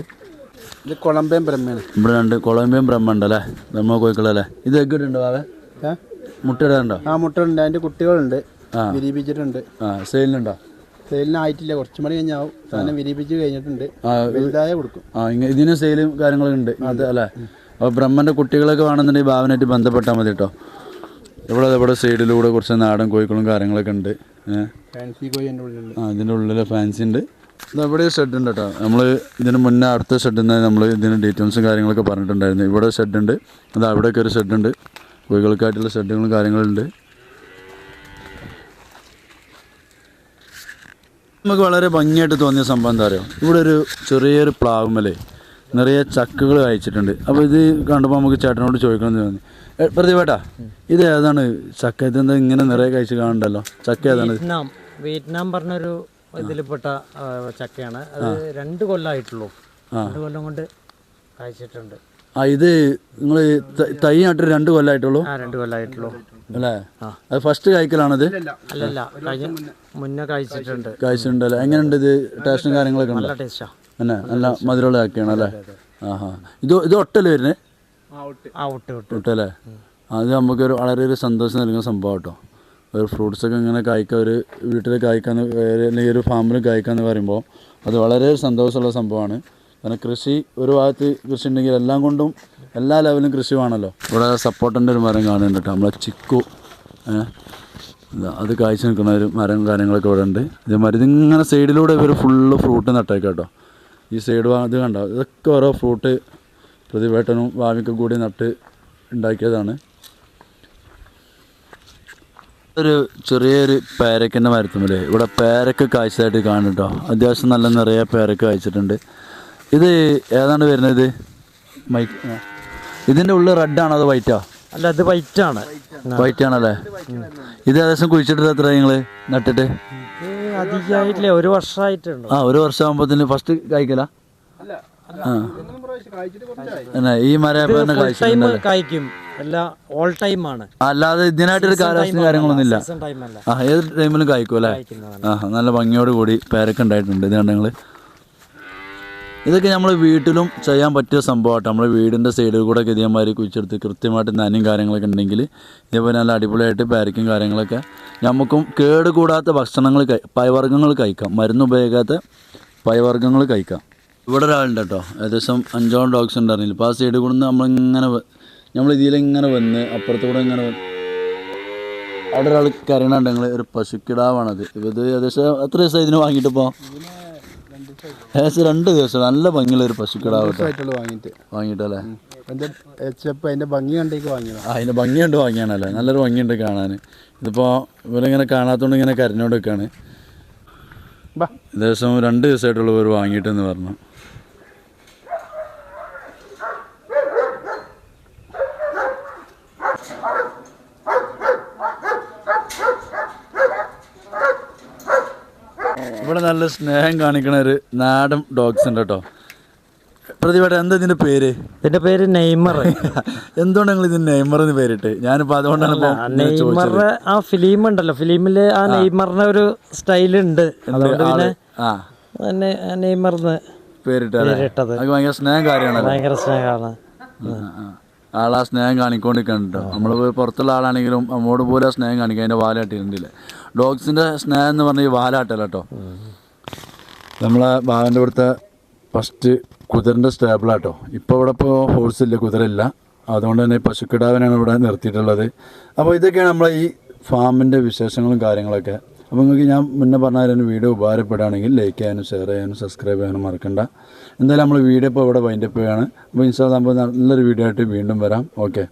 ഇത് കൊളംബിയൻ ബ്രഹ്മയാണ്. ഇവിടെ രണ്ട് കൊളംബിയൻ ബ്രഹ്മ ഉണ്ടല്ലേ ബ്രഹ്മ കോഴിക്കളല്ലേ? ഇത് എഗ് വാവേ? മുട്ടയിടാറുണ്ടോ ആ മുട്ട ഉണ്ട് അതിന്റെ കുട്ടികളുണ്ട്. വിരിപ്പിച്ചിട്ടുണ്ട് ആ സെയിലിനുണ്ടോ? സെയിലിനായിട്ടില്ല കുറച്ച് മണി കഴിഞ്ഞാവും. സാധനം വിരിയിപ്പിച്ച് കഴിഞ്ഞിട്ടുണ്ട്. വലുതായ കൊടുക്കും. ആ ഇതിന് സെയിലും കാര്യങ്ങളൊക്കെ ഉണ്ട്. അല്ലേ? അപ്പോൾ ബ്രഹ്മന്റെ കുട്ടികളൊക്കെ വേണമെന്നുണ്ടെങ്കിൽ ഭാവനായിട്ട് ബന്ധപ്പെട്ടാൽ മതി കേട്ടോ. ഇവിടെ ഇവിടെ സൈഡിലൂടെ കുറച്ച് നാടൻ കോഴിക്കളും കാര്യങ്ങളൊക്കെ ഉണ്ട്. ഫാൻസി കോഴി ആ ഇതിന്റെ ഉള്ളിൽ ഫാൻസി ഉണ്ട്. ഇവിടെ ഷെഡ് ഉണ്ട് കേട്ടോ നമ്മൾ ഇതിന് മുന്നേ അടുത്ത ഷെഡിൽ നമ്മൾ ഇതിന് ഡീറ്റെയിൽസും കാര്യങ്ങളൊക്കെ പറഞ്ഞിട്ടുണ്ടായിരുന്നു. ഇവിടെ ഷെഡ് ഉണ്ട്. അത് അവിടെയൊക്കെ ഒരു ഷെഡ് ഉണ്ട്. കോഴികൾക്കായിട്ടുള്ള ഷെഡുകളും കാര്യങ്ങളുണ്ട് നമുക്ക് വളരെ ഭംഗിയായിട്ട് തോന്നിയ സംഭവം എന്താ പറയുക ഇവിടെ ഒരു ചെറിയൊരു പ്ലാവുമലേ നിറയെ ചക്കുകൾ അയച്ചിട്ടുണ്ട് അപ്പോൾ ഇത് കണ്ടപ്പോൾ നമുക്ക് ചേട്ടനോട് ചോദിക്കണമെന്ന് തോന്നി. ഏ, പ്രതിഭേട്ടാ ഇത് ഏതാണ്? ചക്ക ഇതെന്താ ഇങ്ങനെ നിറയെ കഴിച്ച് കാണണ്ടല്ലോ? ചക്ക ഏതാണ്? വിയറ്റ്നാം പറഞ്ഞൊരു ഇതിൽപ്പെട്ട ചക്കയാണ്. അത് രണ്ട് കൊല്ലമായിട്ടുള്ളൂ രണ്ട് കൊല്ലം കൊണ്ട് കായ്ച്ചിട്ടുണ്ട്. ആ ഇത് നിങ്ങൾ തൈ രണ്ട് കൊല്ലമായിട്ടുള്ളൂ ആ രണ്ട് കൊല്ലമായിട്ടുള്ളൂ അല്ലേ? അത് ഫസ്റ്റ് കഴിക്കലാണത് അല്ലല്ല കഴിഞ്ഞ മുന്നേ കായ്ച്ചിട്ടുണ്ട്. കഴിച്ചിട്ടുണ്ട് അല്ലേ? എങ്ങനെയുണ്ട് ഇത് ടേസ്റ്റും കാര്യങ്ങളൊക്കെ ഉണ്ടോ? നല്ല ടേസ്റ്റാ. അല്ലേ നല്ല മധുരമുള്ള ചക്കയാണ് അല്ലേ? ആഹാ. ഇത് ഇത് ഒട്ടല്ലേ വരുന്നത് ആ ഒട്ട്. വിട്ട് ഒട്ടല്ലേ? അത് നമുക്കൊരു വളരെ ഒരു സന്തോഷം നൽകുന്ന സംഭവം കേട്ടോ. ഒരു ഫ്രൂട്ട്സൊക്കെ ഇങ്ങനെ കായ്ക്കുക ഒരു വീട്ടിൽ കായ്ക്കാന്ന് അല്ലെങ്കിൽ ഒരു ഫാമിൽ കായ്ക്കാന്ന് പറയുമ്പോൾ അത് വളരെ സന്തോഷമുള്ള സംഭവമാണ്. കാരണം കൃഷി ഒരു ഭാഗത്ത് കൃഷി ഉണ്ടെങ്കിൽ എല്ലാം കൊണ്ടും എല്ലാ ലെവലും കൃഷി വേണമല്ലോ. ഇവിടെ സപ്പോർട്ടിന്റെ ഒരു മരം കാണുന്നുണ്ട് കേട്ടോ നമ്മളെ ചിക്കു. അത് കായ്ച്ചു നിൽക്കുന്ന ഒരു മരം കാര്യങ്ങളൊക്കെ ഇവിടെ ഉണ്ട്. ഇതേമാതിരി ഇതിങ്ങനെ സൈഡിലൂടെ ഇവർ ഫുള്ള് ഫ്രൂട്ട് നട്ടേക്കാം കേട്ടോ. ഈ സൈഡ് ഇത് കണ്ടോ ഇതൊക്കെ ഓരോ ഫ്രൂട്ട് പ്രതിവേട്ടനും ഭാവിക്കും കൂടി നട്ട് ഉണ്ടാക്കിയതാണ്. ഒരു ചെറിയൊരു പേരക്കന്റെ മരത്തുമല്ലേ ഇവിടെ പേരക്ക കായ്ച്ചതായിട്ട് കാണും കേട്ടോ. അത്യാവശ്യം നല്ല നിറയെ പേരക്ക കായ്ച്ചിട്ടുണ്ട്. ഇത് ഏതാണ് വരുന്നത്? മൈക്ക്. ഇതിന്റെ ഉള്ളിൽ റെഡാണോ അത് വൈറ്റാ അല്ല അത് വൈറ്റ് ആണ്. വൈറ്റ് ആണല്ലേ? ഇത് ഏകദേശം കുഴിച്ചിട്ട് എത്ര നിങ്ങൾ നട്ടിട്ട്? അധികമായിട്ടില്ലേ ഒരു വർഷമായിട്ടുണ്ട് ആ ഒരു വർഷം ആകുമ്പോഴത്തേന് ഫസ്റ്റ് കായ്ക്കല ഈ മരം കായ്ക്കും. എല്ലാം ഓൾ ടൈം ആണ്. അല്ലാതെ ഇതിനായിട്ടൊരു കാലാവസ്ഥ കാര്യങ്ങളൊന്നും ഇല്ല ആ ഏത് ടൈമിലും കായ്ക്കും അല്ലേ? ആ നല്ല ഭംഗിയോട് കൂടി പേരൊക്കെ ഉണ്ടായിട്ടുണ്ട്. ഇത് കണ്ടങ്ങൾ ഇതൊക്കെ നമ്മൾ വീട്ടിലും ചെയ്യാൻ പറ്റിയ സംഭവമായിട്ട് നമ്മൾ വീടിന്റെ സൈഡിൽ കൂടെ ഗതിയന്മാർ കുഴിച്ചെടുത്ത് കൃത്യമായിട്ട് നനയും കാര്യങ്ങളൊക്കെ ഉണ്ടെങ്കിൽ ഇതേപോലെ നല്ല അടിപൊളിയായിട്ട് പാരക്കും കാര്യങ്ങളൊക്കെ നമുക്കും കേട് കൂടാത്ത ഭക്ഷണങ്ങൾ പയവർഗങ്ങൾ കഴിക്കാം. മരുന്ന് ഉപയോഗിക്കാത്ത പയവർഗങ്ങൾ കഴിക്കാം. ഇവിടെ ഒരാളുണ്ട് കേട്ടോ. ഏകദേശം അഞ്ചോളം ഡോഗ്സ് ഉണ്ടായിരുന്നില്ല ഇപ്പോൾ ആ സൈഡിൽ കൂടുന്ന നമ്മളിങ്ങനെ നമ്മൾ ഇതിലിങ്ങനെ വന്ന് അപ്പുറത്തൂടെ ഇങ്ങനെ വന്ന്. അവിടെ ഒരാൾ കരയണുണ്ട് ഞങ്ങൾ ഒരു പശുക്കിടാവാണത്. ഇത് ഏകദേശം എത്ര ദിവസം ഇതിന് വാങ്ങിയിട്ടിപ്പോൾ ഏകദേശം രണ്ട് ദിവസം. നല്ല ഭംഗിയുള്ള ഒരു പശുക്കിടാവ് വാങ്ങിയിട്ട്. വാങ്ങിയിട്ടല്ലേ? അതിന്റെ ഭംഗി കണ്ടേക്ക് വാങ്ങിയതാണ് ആ ഭംഗി ഭംഗിയുണ്ട് വാങ്ങിയാണല്ലേ? നല്ലൊരു ഭംഗിയുണ്ട് കാണാൻ ഇതിപ്പോൾ ഇവരിങ്ങനെ കാണാത്തതുകൊണ്ട് ഇങ്ങനെ കരഞ്ഞോണ്ട് നിൽക്കുകയാണ് ഏകദേശം രണ്ട് ദിവസമായിട്ടുള്ള ഒരു വാങ്ങിയിട്ടെന്ന് പറഞ്ഞു. ഇവിടെ നല്ല സ്നേഹം കാണിക്കണ ഒരു നാടൻ ഡോഗ്സ് ഉണ്ട് കേട്ടോ. പ്രതിഭയുടെ എന്താ ഇതിന്റെ പേര്? ഇതിന്റെ പേര് നെയ്മർ. എന്തുകൊണ്ട് നിങ്ങൾ ഇതിന് നെയ്മർ എന്ന് പേരിട്ട്? ഞാനിപ്പോ അതുകൊണ്ടാണ് നെയ്മറിന്റെ ആ ഫിലിം ഉണ്ടല്ലോ. ഫിലിമിൽ ആ നെയ്മറിന്റെ ഒരു സ്റ്റൈൽ ഉണ്ട്. അതുകൊണ്ട് പിന്നെ പേരിട്ടത്. ഭയങ്കര സ്നേഹം കാര്യമാണ് ഭയങ്കര സ്നേഹമാണ്. ആളാ സ്നേഹം കാണിക്കൊണ്ടിരിക്കണ്ടോ നമ്മൾ പുറത്തുള്ള ആളാണെങ്കിലും നമ്മോട് പോലെ ആ സ്നേഹം കാണിക്കുക അതിന്റെ വാലാട്ടിട്ടുണ്ടില്ലേ ഡോഗ്സിന്റെ സ്നേഹം എന്ന് പറഞ്ഞാൽ ഈ വാലാട്ടല്ല കേട്ടോ നമ്മളെ ബാബന്റെ ഇവിടുത്തെ ഫസ്റ്റ് കുതിരന്റെ സ്റ്റേബിളാട്ടോ ഇപ്പോൾ ഇവിടെ ഇപ്പോൾ ഹോഴ്സ് ഇല്ല കുതിരയില്ല. അതുകൊണ്ട് തന്നെ പശുക്കിടാവിനാണ് ഇവിടെ നിർത്തിയിട്ടുള്ളത്. അപ്പോൾ ഇതൊക്കെയാണ് നമ്മളെ ഈ ഫാമിന്റെ വിശേഷങ്ങളും കാര്യങ്ങളൊക്കെ. അപ്പോൾ നിങ്ങൾക്ക് ഞാൻ മുന്നേ പറഞ്ഞ വീഡിയോ ഉപകാരപ്പെടുകയാണെങ്കിൽ ലൈക്ക് ചെയ്യാനും ഷെയർ ചെയ്യാനും സബ്സ്ക്രൈബ് ചെയ്യാനും മറക്കണ്ട. എന്തായാലും നമ്മൾ വീഡിയോ ഇപ്പോൾ ഇവിടെ വൈൻഡപ്പ് ചെയ്യുകയാണ് അപ്പോൾ ഇൻസ്റ്റാൾ നമ്മൾ നല്ലൊരു വീഡിയോ ആയിട്ട് വീണ്ടും വരാം. ഓക്കെ